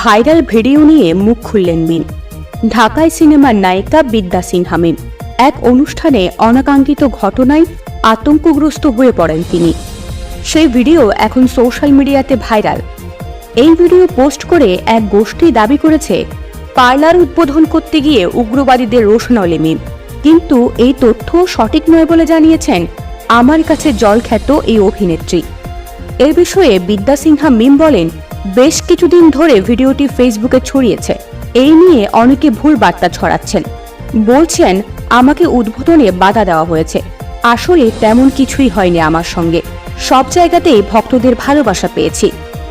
Viral video নিয়ে মুখ খুললেন মিম ঢাকায় সিনেমার নায়িকা বিদ্যা সিনহা মিম। এক অনুষ্ঠানে অনাকাঙ্ক্ষিত ঘটনায় আতঙ্কগ্রস্ত হয়ে পড়েন তিনি। সেই ভিডিও এখন সোশ্যাল মিডিয়াতে ভাইরাল। এই ভিডিও পোস্ট করে এক গোষ্ঠী দাবি করেছে পার্লার উদ্বোধন করতে গিয়ে উগ্রবাদীদের রোশনলে মিম। কিন্তু এই তথ্য সঠিক নয় বলে জানিয়েছেন আমার কাছে জল খ্যাত এই অভিনেত্রী। এ বিষয়ে বিদ্যা সিনহা মিম বলেন, বেশ কিছুদিন ধরে ভিডিওটি ফেসবুকে ছড়িয়েছে। এই নিয়ে অনেকে ভুল বার্তা ছড়াচ্ছেন। বলছেন, আমাকে উদ্বোধনে বাধা দেওয়া হয়েছে। আসলে তেমন কিছুই হয়নি আমার সঙ্গে। সব জায়গাতেই ভক্তদের ভালোবাসা পেয়েছি।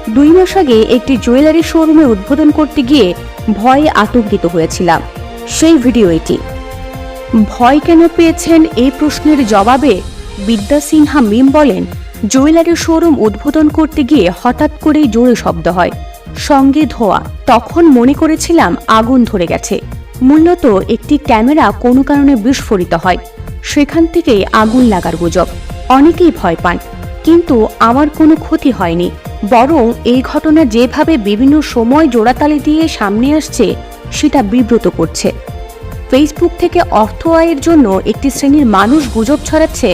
দুই মাস আগে একটি জুয়েলারি শোরুমে উদ্বোধন করতে গিয়ে ভয়ে আতঙ্কিত হয়েছিলাম। সেই ভিডিও এটি। ভয় কেন পেয়েছেন এই প্রশ্নের জবাবে বিদ্যা সিনহা মিম বলেন, জুয়েলারি শোরুম উদ্বোধন করতে গিয়ে হঠাৎ করেই জোরে শব্দ হয়। সঙ্গে ধোয়া। তখন মনে করেছিলাম আগুন ধরে গেছে। মূলত একটি ক্যামেরা কোনো কারণে বিস্ফোরিত হয়। সেখান থেকেই আগুন লাগার গুজব। অনেকেই ভয় পান। কিন্তু আমার কোনো ক্ষতি হয়নি। বরং এই ঘটনা যেভাবে বিভিন্ন সময় জোড়াতালি দিয়ে সামনে আসছে, সেটা বিব্রত করছে। ফেসবুক থেকে অর্থ আয়ের জন্য একটি শ্রেণির মানুষ গুজব ছড়াচ্ছে।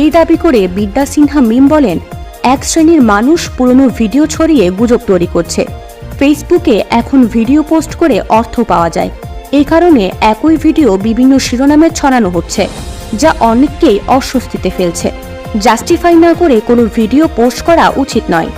এই দাবি করে বিদ্যা সিনহা মিম বলেন, এক শ্রেণির মানুষ পুরনো ভিডিও ছড়িয়ে গুজব তৈরি করছে। ফেসবুকে এখন ভিডিও পোস্ট করে অর্থ পাওয়া যায়। এই কারণে একই ভিডিও বিভিন্ন শিরোনামে ছড়ানো হচ্ছে, যা অনেককেই অস্বস্তিতে ফেলছে। জাস্টিফাই না করে কোনো ভিডিও পোস্ট করা উচিত নয়।